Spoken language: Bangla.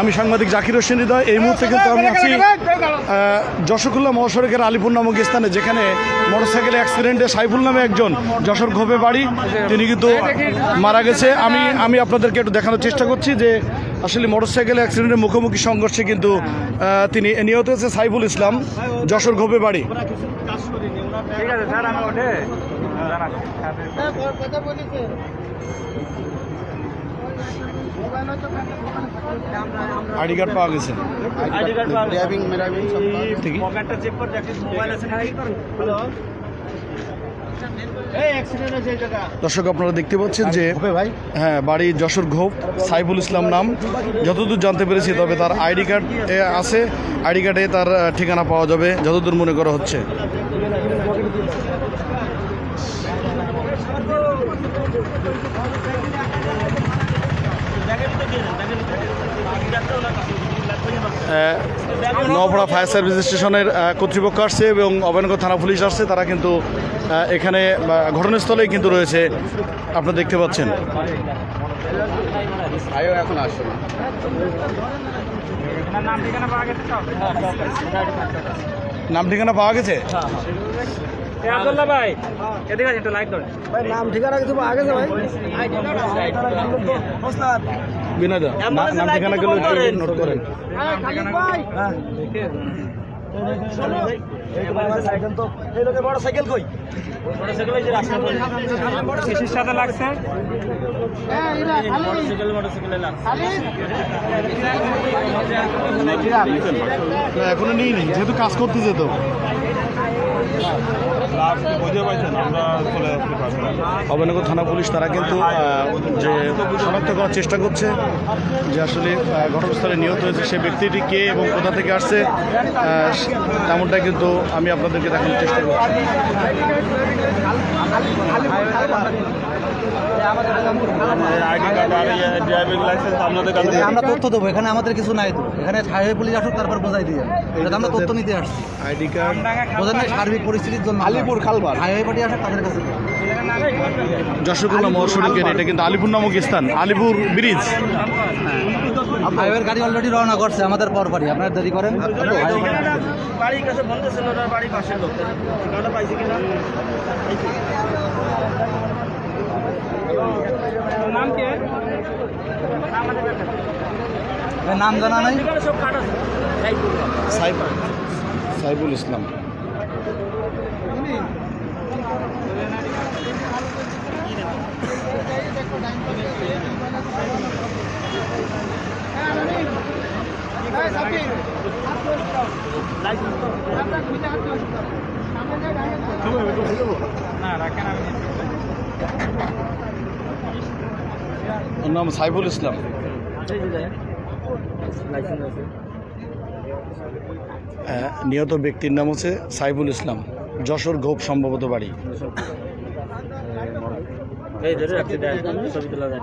আমি সাংবাদিক জাকির হোসেন হৃদয় এই মুহূর্তে কিন্তু আমি আছি আহ, যশোরকুল্লা মহাসড়কের আলিপুর নামক স্থানে যেখানে মোটরসাইকেল অ্যাক্সিডেন্টে সাইফুল নামে একজন যশোর ঘোপে বাড়ি তিনি কিন্তু মারা গেছে। আমি আমি আপনাদেরকে একটু দেখানোর চেষ্টা করছি যে আসলে মোটরসাইকেল অ্যাক্সিডেন্টের মুখোমুখি সংঘর্ষে কিন্তু তিনি নিহত হয়েছে সাইফুল ইসলাম যশোর ঘোপে বাড়ি। ঠিক আছে স্যার আমি ওঠে। আইডি কার্ড পাওয়া গেছে। ড্রাইভিং মেরাভিং সব ঠিকই পকেটটা চেক করে মোবাইল আছে নাকি হ্যালো এই অ্যাক্সিডেন্ট হয়েছে এই জায়গা। দর্শক আপনারা দেখতে পাচ্ছেন যে হ্যাঁ বাড়ি যশোর ঘোপ সাইফুল ইসলাম নাম। যতদূর জানতে পেরেছি তবে তার আইডি কার্ড এ আছে। আইডি কার্ডে তার ঠিকানা পাওয়া যাবে যতদূর মনে করা হচ্ছে। নওপাড়া ফায়ার সার্ভিস স্টেশনের কর্তৃপক্ষ আসছে এবং অভয়নগর থানা পুলিশ আসছে। তারা কিন্তু এখানে ঘটনাস্থলেই কিন্তু রয়েছে। আপনারা দেখতে পাচ্ছেন। এখন নাম ঠিকানা পাওয়া গেছে? আব্দুল্লাহ ভাই এদিকে আছে একটু লাইট ধরে ভাই নাম ঠিকানা কিছু আগে ভাই? বিনয় দা নাম ঠিকানা গুলো নোট করেন। শিশির সাথে লাগছে? না, এখনও নিই নি যেহেতু কাজ করতে যেত অভয়নগর থানা পুলিশ তারা কিন্তু যে শনাক্ত করার চেষ্টা করছে যে আসলে ঘটনাস্থলে নিহত হয়েছে সে ব্যক্তিটি কে এবং কোথা থেকে আসছে তেমনটা কিন্তু আমি আপনাদেরকে দেখানোর চেষ্টা করছি। আইডি কার্ড আর আপনাদের আমরা তথ্য দেবো এখানে আমাদের কিছু নাই তো। এখানে হাইওয়ে পুলিশ আসুক তারপর বোঝাই দিয়ে আমরা তথ্য নিতে আসছি। আইডি কার্ড বোঝেন সার্বিক পরিস্থিতির জন্য আলিপুর খালবার। হাইওয়ে পার্টি আসুক তাদের কাছে যশোরকুল্লা এটা কিন্তু আলিপুর নামক স্থান আলিপুর ব্রিজ। হাইওয়ের গাড়ি অলরেডি রওনা করছে আমাদের পর পারি আপনারা দেরি করেন highway party আসবে। বাড়ির কাছে বলতেছিল ওনার বাড়ির পাশের লোক। পাইছে কিনা? নাম কে? নাম জানা নাই? সাইফুল ইসলাম না রাখেন আমি ওর নাম সাইফুল ইসলাম। নিহত ব্যক্তির নাম হচ্ছে সাইফুল ইসলাম যশোর ঘোপ সম্ভবত বাড়ি। এই ধরে রাখছি ছবি তোলা যায়